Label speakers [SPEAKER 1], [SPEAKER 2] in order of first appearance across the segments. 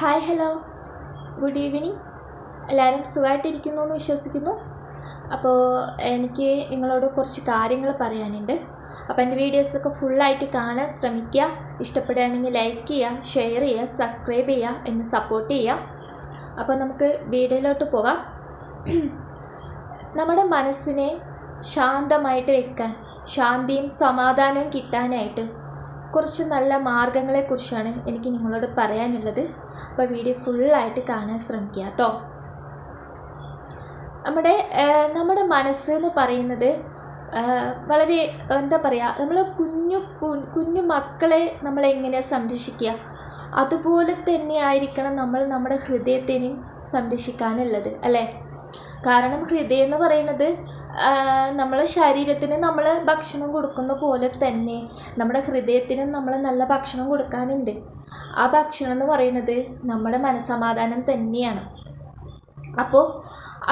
[SPEAKER 1] Hi hello. Good evening. എല്ലാവരും സുഖമായിട്ടിരിക്കുന്നു എന്ന് വിശ്വസിക്കുന്നു. അപ്പോൾ എനിക്ക് നിങ്ങളോട് കുറച്ച് കാര്യങ്ങൾ പറയാനുണ്ട്. അപ്പോൾ എന്റെ വീഡിയോസൊക്കെ ഫുള്ളായിട്ട് കാണാൻ ശ്രമിക്കുക. ഇഷ്ടപ്പെടുകയാണെങ്കിൽ ലൈക്ക് ചെയ്യുക ഷെയർ ചെയ്യുക സബ്സ്ക്രൈബ് ചെയ്യുക എന്നെ സപ്പോർട്ട് ചെയ്യുക. അപ്പോൾ നമുക്ക് വീഡിയോയിലോട്ട് പോകാം. നമ്മുടെ മനസ്സിനെ ശാന്തമായിട്ട് വെക്കാൻ ശാന്തിയും സമാധാനവും കിട്ടാനായിട്ട് കുറച്ച് നല്ല മാർഗങ്ങളെക്കുറിച്ചാണ് എനിക്ക് നിങ്ങളോട് പറയാനുള്ളത്. അപ്പോൾ വീഡിയോ ഫുള്ളായിട്ട് കാണാൻ ശ്രമിക്കുക കേട്ടോ. നമ്മുടെ നമ്മുടെ മനസ്സ് എന്ന് പറയുന്നത് വളരെ എന്താ പറയുക നമ്മൾ കുഞ്ഞു കുഞ്ഞു മക്കളെ നമ്മൾ എങ്ങനെ സംരക്ഷിക്കുക? അതുപോലെ തന്നെ ആയിരിക്കണം നമ്മൾ നമ്മുടെ ഹൃദയത്തിനെയും സംരക്ഷിക്കാനുള്ളത് അല്ലേ? കാരണം ഹൃദയം എന്ന് പറയുന്നത് നമ്മളെ ശരീരത്തിന് നമ്മൾ ഭക്ഷണം കൊടുക്കുന്ന പോലെ തന്നെ നമ്മുടെ ഹൃദയത്തിനും നമ്മൾ നല്ല ഭക്ഷണം കൊടുക്കാനുണ്ട്. ആ ഭക്ഷണം എന്ന് പറയുന്നത് നമ്മുടെ മനസ്സമാധാനം തന്നെയാണ്. അപ്പോൾ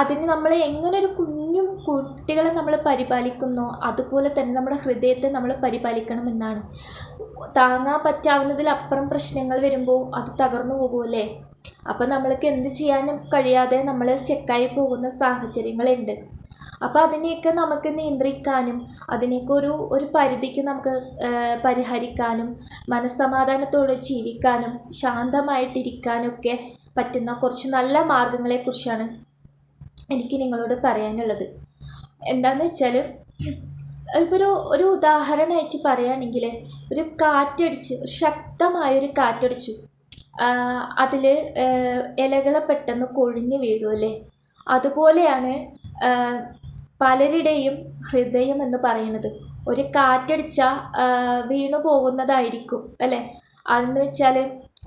[SPEAKER 1] അതിന് നമ്മൾ എങ്ങനെ ഒരു കുഞ്ഞു കുട്ടികളെ നമ്മൾ പരിപാലിക്കുന്നോ അതുപോലെ തന്നെ നമ്മുടെ ഹൃദയത്തെ നമ്മൾ പരിപാലിക്കണമെന്നാണ്. താങ്ങാൻ പറ്റാവുന്നതിലപ്പുറം പ്രശ്നങ്ങൾ വരുമ്പോൾ അത് തകർന്നു പോകുമല്ലേ അപ്പോൾ നമ്മൾക്ക് എന്ത് ചെയ്യാനും കഴിയാതെ നമ്മൾ സ്റ്റെക്കായി പോകുന്ന സാഹചര്യങ്ങളുണ്ട്. അപ്പോൾ അതിനെയൊക്കെ നമുക്ക് നിയന്ത്രിക്കാനും അതിനെയൊക്കെ ഒരു ഒരു പരിധിക്ക് നമുക്ക് പരിഹരിക്കാനും മനസ്സമാധാനത്തോടെ ജീവിക്കാനും ശാന്തമായിട്ടിരിക്കാനൊക്കെ പറ്റുന്ന കുറച്ച് നല്ല മാർഗങ്ങളെക്കുറിച്ചാണ് എനിക്ക് നിങ്ങളോട് പറയാനുള്ളത്. എന്താന്ന് വെച്ചാൽ ഇപ്പോൾ ഒരു ഒരു ഉദാഹരണമായിട്ട് പറയുകയാണെങ്കിൽ ഒരു കാറ്റടിച്ചു ഒരു ശക്തമായൊരു കാറ്റടിച്ചു. അതിൽ ഇലകളെ പെട്ടെന്ന് കൊഴിഞ്ഞ് വീഴുമല്ലേ അതുപോലെയാണ് പലരുടെയും ഹൃദയം എന്ന് പറയുന്നത്. ഒരു കാറ്റടിച്ച വീണു പോകുന്നതായിരിക്കും അല്ലേ? അതെന്ന് വെച്ചാൽ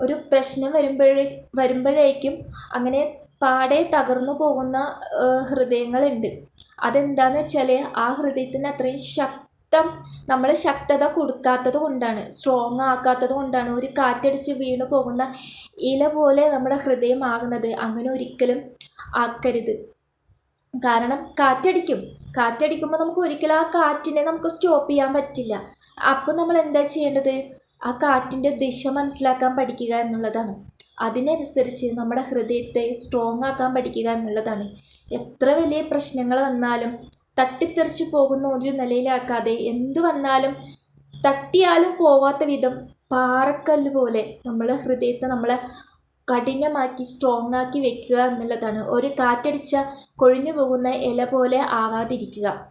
[SPEAKER 1] ഒരു പ്രശ്നം വരുമ്പോഴേ വരുമ്പോഴേക്കും അങ്ങനെ പാടെ തകർന്നു പോകുന്ന ഹൃദയങ്ങളുണ്ട്. അതെന്താന്ന് വെച്ചാൽ ആ ഹൃദയത്തിന് അത്രയും ശക്തം നമ്മൾ ശക്തത കൊടുക്കാത്തത് കൊണ്ടാണ് സ്ട്രോങ് ആക്കാത്തത് കൊണ്ടാണ് ഒരു കാറ്റടിച്ച് വീണു പോകുന്ന ഇല പോലെ നമ്മുടെ ഹൃദയം ആകുന്നത്. അങ്ങനെ ഒരിക്കലും ആക്കരുത്. കാരണം കാറ്റടിക്കും. കാറ്റടിക്കുമ്പോൾ നമുക്ക് ഒരിക്കലും ആ കാറ്റിനെ നമുക്ക് സ്റ്റോപ്പ് ചെയ്യാൻ പറ്റില്ല. അപ്പോൾ നമ്മൾ എന്താ ചെയ്യേണ്ടത്? ആ കാറ്റിന്റെ ദിശ മനസ്സിലാക്കാൻ പഠിക്കുക എന്നുള്ളതാണ്. അതിനനുസരിച്ച് നമ്മുടെ ഹൃദയത്തെ സ്ട്രോങ് ആക്കാൻ പഠിക്കുക എന്നുള്ളതാണ്. എത്ര വലിയ പ്രശ്നങ്ങൾ വന്നാലും തട്ടിത്തെറിച്ച് പോകുന്ന ഒരു നിലയിലാക്കാതെ എന്ത് വന്നാലും തട്ടിയാലും പോവാത്ത വിധം പാറക്കല്ല് പോലെ നമ്മളെ ഹൃദയത്തെ നമ്മളെ കഠിനമാക്കി സ്ട്രോങ് ആക്കി വെക്കുക എന്നുള്ളതാണ്. ഒരു കാറ്റടിച്ച കൊഴിഞ്ഞു പോകുന്ന ഇല പോലെ ആവാതിരിക്കുക.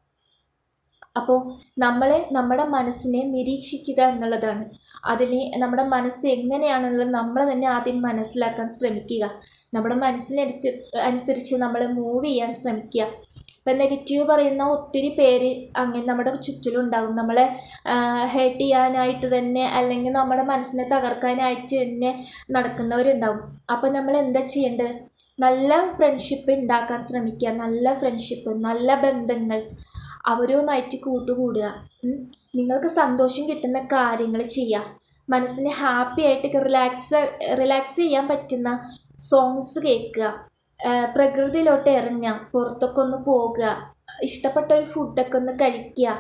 [SPEAKER 1] അപ്പോൾ നമ്മളെ നമ്മുടെ മനസ്സിനെ നിരീക്ഷിക്കുക എന്നുള്ളതാണ്. അതിന് നമ്മുടെ മനസ്സ് എങ്ങനെയാണെന്നുള്ളത് നമ്മൾ തന്നെ ആദ്യം മനസ്സിലാക്കാൻ ശ്രമിക്കുക. നമ്മുടെ മനസ്സിനനുസരിച്ച് അനുസരിച്ച് നമ്മൾ മൂവ് ചെയ്യാൻ ശ്രമിക്കുക. ഇപ്പം നെഗറ്റീവ് പറയുന്ന ഒത്തിരി പേര് അങ്ങനെ നമ്മുടെ ചുറ്റിലുണ്ടാകും. നമ്മളെ ഹേർട്ട് ചെയ്യാനായിട്ട് തന്നെ അല്ലെങ്കിൽ നമ്മുടെ മനസ്സിനെ തകർക്കാനായിട്ട് തന്നെ നടക്കുന്നവരുണ്ടാകും അപ്പം നമ്മൾ എന്താ ചെയ്യേണ്ടത്? നല്ല ഫ്രണ്ട്ഷിപ്പ് ഉണ്ടാക്കാൻ ശ്രമിക്കുക. നല്ല ഫ്രണ്ട്ഷിപ്പ് നല്ല ബന്ധങ്ങൾ അവരുമായിട്ട് കൂട്ടുകൂടുക. നിങ്ങൾക്ക് സന്തോഷം കിട്ടുന്ന കാര്യങ്ങൾ ചെയ്യുക. മനസ്സിനെ ഹാപ്പി ആയിട്ട് റിലാക്സ് റിലാക്സ് ചെയ്യാൻ പറ്റുന്ന സോങ്സ് കേൾക്കുക. പ്രകൃതിയിലോട്ട് ഇറങ്ങുക പുറത്തൊക്കെ ഒന്ന് പോകുക ഇഷ്ടപ്പെട്ട ഒരു ഫുഡൊക്കെ ഒന്ന് കഴിക്കുക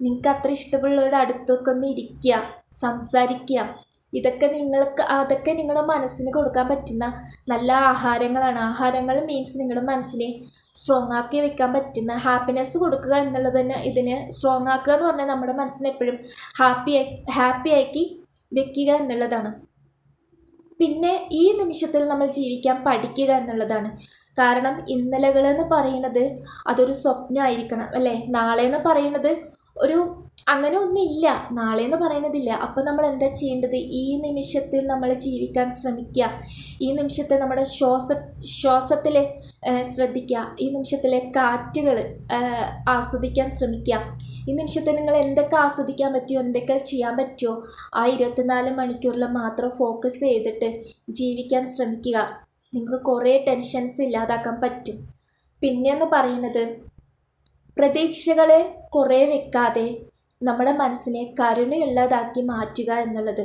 [SPEAKER 1] നിങ്ങൾക്ക് അത്ര ഇഷ്ടമുള്ളവരുടെ അടുത്തൊക്കെ ഒന്ന് ഇരിക്കുക സംസാരിക്കുക ഇതൊക്കെ നിങ്ങൾക്ക് അതൊക്കെ നിങ്ങളുടെ മനസ്സിന് കൊടുക്കാൻ പറ്റുന്ന നല്ല ആഹാരങ്ങളാണ്. ആഹാരങ്ങൾ മീൻസ് നിങ്ങളുടെ മനസ്സിനെ സ്ട്രോങ് ആക്കി വെക്കാൻ പറ്റുന്ന ഹാപ്പിനെസ് കൊടുക്കുക എന്നുള്ളത് തന്നെ ഇതിന് സ്ട്രോങ് ആക്കുക എന്ന് പറഞ്ഞാൽ നമ്മുടെ മനസ്സിനെ എപ്പോഴും ഹാപ്പി ഹാപ്പി ആക്കി വെക്കുക എന്നുള്ളതാണ്. പിന്നെ ഈ നിമിഷത്തിൽ നമ്മൾ ജീവിക്കാൻ പഠിക്കുക എന്നുള്ളതാണ്. കാരണം ഇന്നലകൾ എന്ന് പറയുന്നത് അതൊരു സ്വപ്നമായിരിക്കണം അല്ലേ? നാളെ എന്ന് പറയുന്നത് ഒരു അങ്ങനെ ഒന്നില്ല നാളെ എന്ന് പറയുന്നതില്ല അപ്പോൾ നമ്മൾ എന്താ ചെയ്യേണ്ടത്? ഈ നിമിഷത്തിൽ നമ്മൾ ജീവിക്കാൻ ശ്രമിക്കുക. ഈ നിമിഷത്തെ നമ്മുടെ ശ്വാസ ശ്വാസത്തിൽ ശ്രദ്ധിക്കുക. ഈ നിമിഷത്തിലെ കാറ്റുകൾ ആസ്വദിക്കാൻ ശ്രമിക്കുക. ഈ നിമിഷത്തെ നിങ്ങൾ എന്തൊക്കെ ആസ്വദിക്കാൻ പറ്റുമോ എന്തൊക്കെ ചെയ്യാൻ പറ്റുമോ ആ ഇരുപത്തിനാല് മണിക്കൂറിൽ മാത്രം ഫോക്കസ് ചെയ്തിട്ട് ജീവിക്കാൻ ശ്രമിക്കുക. നിങ്ങൾക്ക് കുറേ ടെൻഷൻസ് ഇല്ലാതാക്കാൻ പറ്റും. പിന്നെയെന്ന് പറയുന്നത് പ്രതീക്ഷകളെ കുറേ വെക്കാതെ നമ്മുടെ മനസ്സിനെ കരുണയുള്ളതാക്കി മാറ്റുക എന്നുള്ളത്.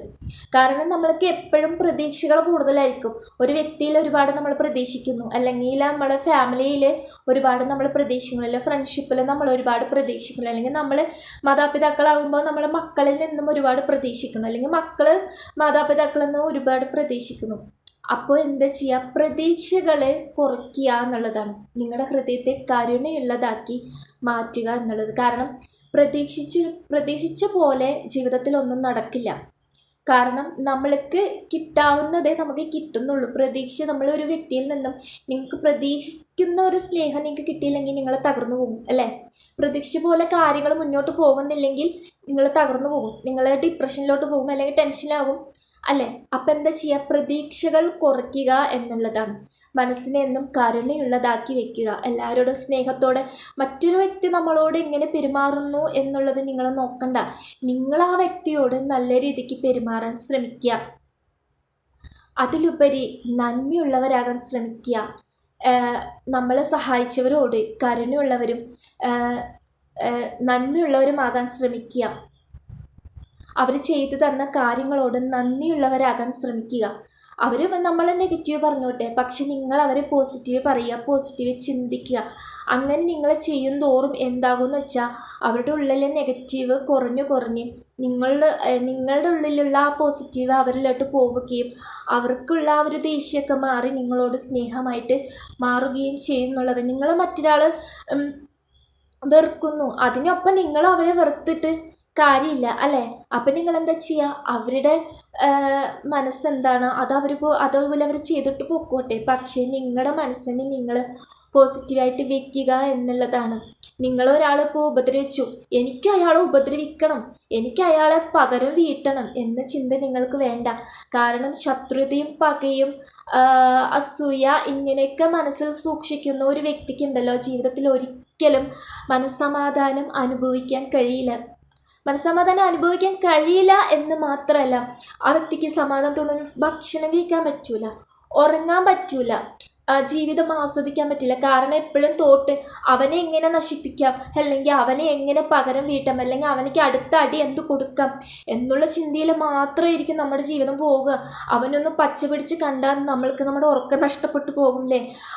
[SPEAKER 1] കാരണം നമ്മൾക്ക് എപ്പോഴും പ്രതീക്ഷകൾ കൂടുതലായിരിക്കും. ഒരു വ്യക്തിയിൽ ഒരുപാട് നമ്മൾ പ്രതീക്ഷിക്കുന്നു. അല്ലെങ്കിൽ നമ്മുടെ ഫാമിലിയിൽ ഒരുപാട് നമ്മൾ പ്രതീക്ഷിക്കുന്നു. അല്ലെങ്കിൽ ഫ്രണ്ട്ഷിപ്പിൽ നമ്മൾ ഒരുപാട് പ്രതീക്ഷിക്കുന്നു. അല്ലെങ്കിൽ നമ്മൾ മാതാപിതാക്കളാകുമ്പോൾ നമ്മൾ മക്കളിൽ നിന്നും ഒരുപാട് പ്രതീക്ഷിക്കുന്നു. അല്ലെങ്കിൽ മക്കൾ മാതാപിതാക്കളിൽ നിന്നും ഒരുപാട് പ്രതീക്ഷിക്കുന്നു. അപ്പോൾ എന്താ ചെയ്യുക പ്രതീക്ഷകൾ കുറയ്ക്കുക എന്നുള്ളതാണ്. നിങ്ങളുടെ ഹൃദയത്തെ കരുണയുള്ളതാക്കി മാറ്റുക എന്നുള്ളത്. കാരണം പ്രതീക്ഷിച്ച് പ്രതീക്ഷിച്ച പോലെ ജീവിതത്തിൽ ഒന്നും നടക്കില്ല. കാരണം നമ്മൾക്ക് കിട്ടാവുന്നതേ നമുക്ക് കിട്ടുന്നുള്ളൂ. പ്രതീക്ഷ നമ്മൾ ഒരു വ്യക്തിയിൽ നിന്നും നിങ്ങൾക്ക് പ്രതീക്ഷിക്കുന്ന ഒരു സ്നേഹം നിങ്ങൾക്ക് കിട്ടിയില്ലെങ്കിൽ നിങ്ങൾ തകർന്നു പോകും അല്ലേ? പ്രതീക്ഷ പോലെ കാര്യങ്ങൾ മുന്നോട്ട് പോകുന്നില്ലെങ്കിൽ നിങ്ങൾ തകർന്നു പോകും. നിങ്ങൾ ഡിപ്രഷനിലോട്ട് പോകും അല്ലെങ്കിൽ ടെൻഷനാകും അല്ലേ? അപ്പം എന്താ ചെയ്യുക പ്രതീക്ഷകൾ കുറയ്ക്കുക എന്നുള്ളതാണ്. മനസ്സിനെ എന്നും കരുണയുള്ളതാക്കി വെക്കുക. എല്ലാവരോടും സ്നേഹത്തോടെ മറ്റൊരു വ്യക്തി നമ്മളോട് എങ്ങനെ പെരുമാറുന്നു എന്നുള്ളത് നിങ്ങൾ നോക്കണ്ട. നിങ്ങൾ ആ വ്യക്തിയോട് നല്ല രീതിക്ക് പെരുമാറാൻ ശ്രമിക്കുക. അതിലുപരി നന്മയുള്ളവരാകാൻ ശ്രമിക്കുക. നമ്മളെ സഹായിച്ചവരോട് കരുണയുള്ളവരും നന്മയുള്ളവരുമാകാൻ ശ്രമിക്കുക. അവർ ചെയ്തു തന്ന കാര്യങ്ങളോട് നന്ദിയുള്ളവരാകാൻ ശ്രമിക്കുക. അവർ നമ്മളെ നെഗറ്റീവ് പറഞ്ഞോട്ടെ. പക്ഷെ നിങ്ങൾ അവരെ പോസിറ്റീവ് പറയുക പോസിറ്റീവ് ചിന്തിക്കുക. അങ്ങനെ നിങ്ങൾ ചെയ്യും തോറും എന്താകുമെന്ന് വെച്ചാൽ അവരുടെ ഉള്ളിലെ നെഗറ്റീവ് കുറഞ്ഞു കുറഞ്ഞ് നിങ്ങളുടെ നിങ്ങളുടെ ഉള്ളിലുള്ള ആ പോസിറ്റീവ് അവരിലോട്ട് പോവുകയും അവർക്കുള്ള ആ ഒരു ദേഷ്യമൊക്കെ മാറി നിങ്ങളോട് സ്നേഹമായിട്ട് മാറുകയും ചെയ്യുന്നുള്ളത് നിങ്ങൾ മറ്റൊരാൾ വെറുക്കുന്നു. അതിനൊപ്പം നിങ്ങൾ അവരെ വെറുത്തിട്ട് കാര്യമില്ല അല്ലേ? അപ്പം നിങ്ങൾ എന്താ ചെയ്യുക അവരുടെ മനസ്സെന്താണ്? അത് അവർ അതുപോലെ അവർ ചെയ്തിട്ട് പൊക്കോട്ടെ. പക്ഷേ നിങ്ങളുടെ മനസ്സിനെ നിങ്ങൾ പോസിറ്റീവായിട്ട് വെക്കുക എന്നുള്ളതാണ്. നിങ്ങൾ ഒരാളിപ്പോൾ ഉപദ്രവിച്ചു. എനിക്ക് അയാളെ ഉപദ്രവിക്കണം. എനിക്ക് അയാളെ പകരം വീട്ടണം എന്ന ചിന്ത നിങ്ങൾക്ക് വേണ്ട. കാരണം ശത്രുതയും പകയും അസൂയ ഇങ്ങനെയൊക്കെ മനസ്സിൽ സൂക്ഷിക്കുന്ന ഒരു വ്യക്തിക്കുണ്ടല്ലോ ജീവിതത്തിൽ ഒരിക്കലും മനസ്സമാധാനം അനുഭവിക്കാൻ കഴിയില്ല. മനസ്സമാധാനം അനുഭവിക്കാൻ കഴിയില്ല എന്ന് മാത്രമല്ല ആ വ്യക്തിക്ക് സമാധാനത്തോടെ ഭക്ഷണം കഴിക്കാൻ പറ്റൂല ഉറങ്ങാൻ പറ്റൂല ജീവിതം ആസ്വദിക്കാൻ പറ്റില്ല. കാരണം എപ്പോഴും തോട്ട് അവനെ എങ്ങനെ നശിപ്പിക്കാം? അല്ലെങ്കിൽ അവനെ എങ്ങനെ പകരം വീട്ടാം? അല്ലെങ്കിൽ അവനക്ക് അടുത്ത അടി എന്ത് കൊടുക്കാം? എന്നുള്ള ചിന്തയിൽ മാത്രമായിരിക്കും നമ്മുടെ ജീവിതം പോവുക അവനൊന്ന് പച്ച പിടിച്ച് കണ്ടാൽ നമ്മൾക്ക് നമ്മുടെ ഉറക്കം നഷ്ടപ്പെട്ടു പോകും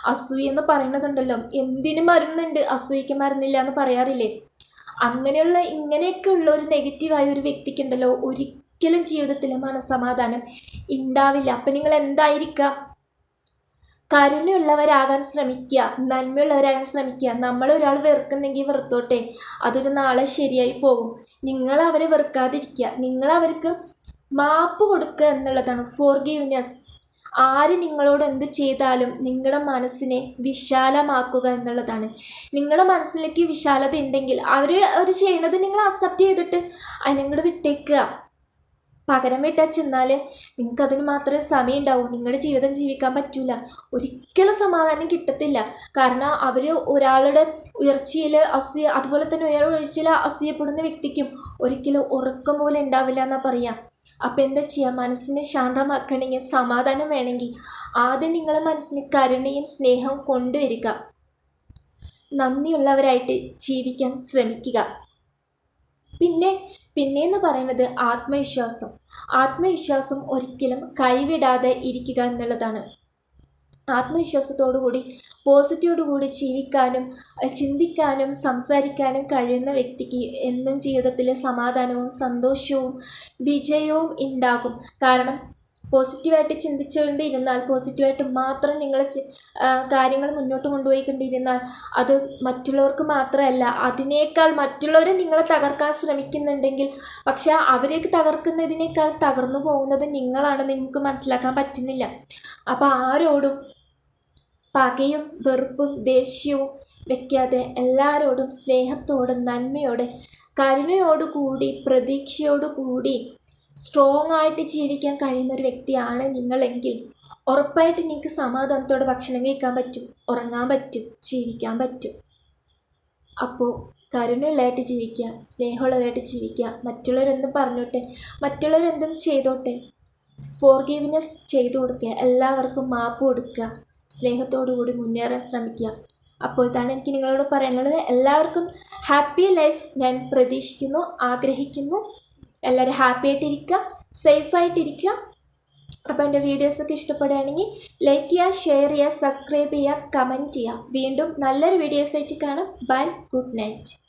[SPEAKER 1] അസൂയ എന്ന് പറയുന്നതുണ്ടല്ലോ. എന്തിനു മരുന്നുണ്ട്? അസൂയക്ക് മരുന്നില്ല എന്ന് പറയാറില്ലേ? അങ്ങനെയുള്ള ഇങ്ങനെയൊക്കെ ഉള്ള ഒരു നെഗറ്റീവായ ഒരു വ്യക്തിക്കുണ്ടല്ലോ. ഒരിക്കലും ജീവിതത്തിൽ മനസ്സമാധാനം ഉണ്ടാവില്ല അപ്പം നിങ്ങൾ എന്തായിരിക്കാം? കരുണയുള്ളവരാകാൻ ശ്രമിക്കുക നന്മയുള്ളവരാകാൻ ശ്രമിക്കുക നമ്മൾ ഒരാൾ വെറുക്കുന്നെങ്കിൽ വെറുത്തോട്ടെ. അതൊരു നാളെ ശരിയായി പോകും. നിങ്ങൾ അവരെ വെറുക്കാതിരിക്കുക നിങ്ങൾ അവർക്ക് മാപ്പ് കൊടുക്കുക എന്നുള്ളതാണ്. ഫോർഗീവ്നെസ് ആര് നിങ്ങളോട് എന്ത് ചെയ്താലും നിങ്ങളുടെ മനസ്സിനെ വിശാലമാക്കുക എന്നുള്ളതാണ്. നിങ്ങളുടെ മനസ്സിലേക്ക് വിശാലത ഉണ്ടെങ്കിൽ അവർ അവർ ചെയ്യുന്നത് നിങ്ങൾ അക്സെപ്റ്റ് ചെയ്തിട്ട് അതിനങ്ങോട്ട് വിട്ടേക്കുക. പകരം വിട്ടാൽ ചെന്നാൽ നിങ്ങൾക്ക് അതിന് മാത്രമേ സമയം ഉണ്ടാവൂ നിങ്ങളുടെ ജീവിതം ജീവിക്കാൻ പറ്റില്ല ഒരിക്കലും സമാധാനം കിട്ടത്തില്ല. കാരണം അവർ ഒരാളുടെ ഉയർച്ചയിൽ അസൂയ അതുപോലെ തന്നെ ഒരാൾ ഉയർച്ചയിൽ അസൂയപ്പെടുന്ന വ്യക്തിക്കും ഒരിക്കലും ഉറക്കം പോലെ ഉണ്ടാവില്ല എന്നാണ് പറയുക അപ്പോൾ എന്താ ചെയ്യുക മനസ്സിനെ ശാന്തമാക്കണമെങ്കിൽ സമാധാനം വേണമെങ്കിൽ ആദ്യം നിങ്ങളെ മനസ്സിന് കരുണയും സ്നേഹവും കൊണ്ടുവരിക. നന്ദിയുള്ളവരായിട്ട് ജീവിക്കാൻ ശ്രമിക്കുക. പിന്നെ പിന്നെയെന്ന് പറയുന്നത് ആത്മവിശ്വാസം. ആത്മവിശ്വാസം ഒരിക്കലും കൈവിടാതെ ഇരിക്കുക എന്നുള്ളതാണ്. ആത്മവിശ്വാസത്തോടുകൂടി പോസിറ്റീവോടുകൂടി ജീവിക്കാനും ചിന്തിക്കാനും സംസാരിക്കാനും കഴിയുന്ന വ്യക്തിക്ക് എന്നും ജീവിതത്തിൽ സമാധാനവും സന്തോഷവും വിജയവും ഉണ്ടാകും. കാരണം പോസിറ്റീവായിട്ട് ചിന്തിച്ചുകൊണ്ടിരുന്നാൽ പോസിറ്റീവായിട്ട് മാത്രം നിങ്ങൾ കാര്യങ്ങൾ മുന്നോട്ട് കൊണ്ടുപോയിക്കൊണ്ടിരുന്നാൽ അത് മറ്റുള്ളവർക്ക് മാത്രമല്ല അതിനേക്കാൾ മറ്റുള്ളവരെ നിങ്ങളെ തകർക്കാൻ ശ്രമിക്കുന്നുണ്ടെങ്കിൽ പക്ഷേ അവരേക്ക് തകർക്കുന്നതിനേക്കാൾ തകർന്നു പോകുന്നത് നിങ്ങളാണ് നിങ്ങൾക്ക് മനസ്സിലാക്കാൻ പറ്റുന്നില്ല. അപ്പോൾ ആരോടും പകയും വെറുപ്പും ദേഷ്യവും വെക്കാതെ എല്ലാവരോടും സ്നേഹത്തോടെ നന്മയോടെ കരുണയോടുകൂടി പ്രതീക്ഷയോടുകൂടി സ്ട്രോങ് ആയിട്ട് ജീവിക്കാൻ കഴിയുന്ന ഒരു വ്യക്തിയാണ് നിങ്ങളെങ്കിൽ ഉറപ്പായിട്ട് നിങ്ങൾക്ക് സമാധാനത്തോടെ ഭക്ഷണം കഴിക്കാൻ പറ്റും ഉറങ്ങാൻ പറ്റും ജീവിക്കാൻ പറ്റും. അപ്പോൾ കരുണയുള്ളതായിട്ട് ജീവിക്കുക സ്നേഹമുള്ളതായിട്ട് ജീവിക്കുക മറ്റുള്ളവരെന്തും പറഞ്ഞോട്ടെ മറ്റുള്ളവരെന്തും ചെയ്തോട്ടെ ഫോർഗീവ്നെസ് ചെയ്തു കൊടുക്കുക എല്ലാവർക്കും മാപ്പ് കൊടുക്കുക. സ്നേഹത്തോടു കൂടി മുന്നേറാൻ ശ്രമിക്കുക. അപ്പോൾ ഇതാണ് എനിക്ക് നിങ്ങളോട് പറയാനുള്ളത്. എല്ലാവർക്കും ഹാപ്പി ലൈഫ് ഞാൻ പ്രതീക്ഷിക്കുന്നു ആഗ്രഹിക്കുന്നു. എല്ലാവരും ഹാപ്പി ആയിട്ടിരിക്കുക സേഫായിട്ടിരിക്കുക അപ്പോൾ എന്റെ വീഡിയോസൊക്കെ ഇഷ്ടപ്പെടുകയാണെങ്കിൽ ലൈക്ക് ചെയ്യുക ഷെയർ ചെയ്യുക സബ്സ്ക്രൈബ് ചെയ്യുക കമന്റ് ചെയ്യുക. വീണ്ടും നല്ലൊരു വീഡിയോസായിട്ട് കാണാം. Bye good night.